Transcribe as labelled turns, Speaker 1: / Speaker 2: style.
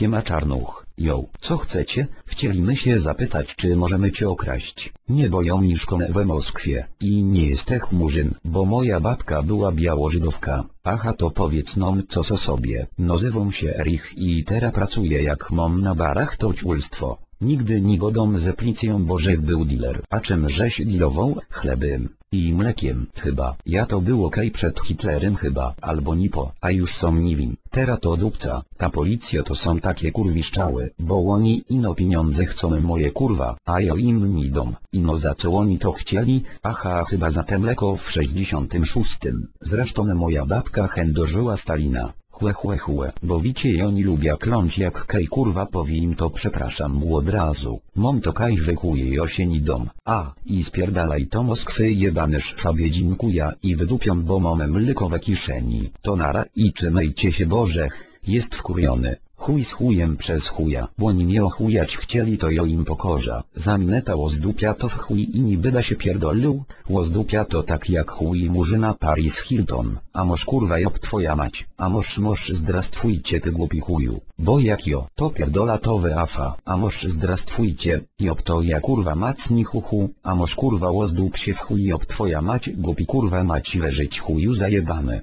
Speaker 1: Siema czarnuch, jo, co chcecie? Chcieliśmy się zapytać czy możemy cię okraść. Nie boją mieszkam we Moskwie i nie jestech murzyn, bo moja babka była białożydowka. Aha to powiedz nom co so sobie. Nazywam się Erich i teraz pracuję jak mom na barach to ciulstwo. Nigdy nie godą ze plicją bożech był dealer. A czym żeś dealował? Chlebem. I mlekiem, chyba. Ja to było okej przed Hitlerem chyba, albo nipo, a już są niwin. Teraz to dupca, ta policja to są takie kurwiszczały, bo oni ino pieniądze chcą moje kurwa, a ja im nie dom. Ino za co oni to chcieli? Aha chyba za te mleko w 66. Zresztą moja babka chędożyła Stalina. Chłe chłe chłe, bo wicie oni lubia kląć jak kej kurwa powie im to przepraszam mu od razu. Mom to kaj wykuje josieni dom, a, i spierdalaj to Moskwy jebane szwabie dziękuja i wydupią bo mamy mlyko we kieszeni. To nara i czymejcie się Boże, jest wkurwiony. Chuj z chujem przez chuja, bo nim je ochujać chcieli to jo im pokorza. Zamineta łozdupia to w chuj i niby da się pierdolił, łozdupia to tak jak chuj murzyna Paris Hilton, a moż kurwa job twoja mać, a moż moż zdrastwujcie ty głupi chuju, bo jak jo, to pierdola to afa, a moż zdrastwujcie, job to ja kurwa macni chuchu, a moż kurwa łozdup się w chuj job twoja mać głupi kurwa mać leżeć chuju zajebane.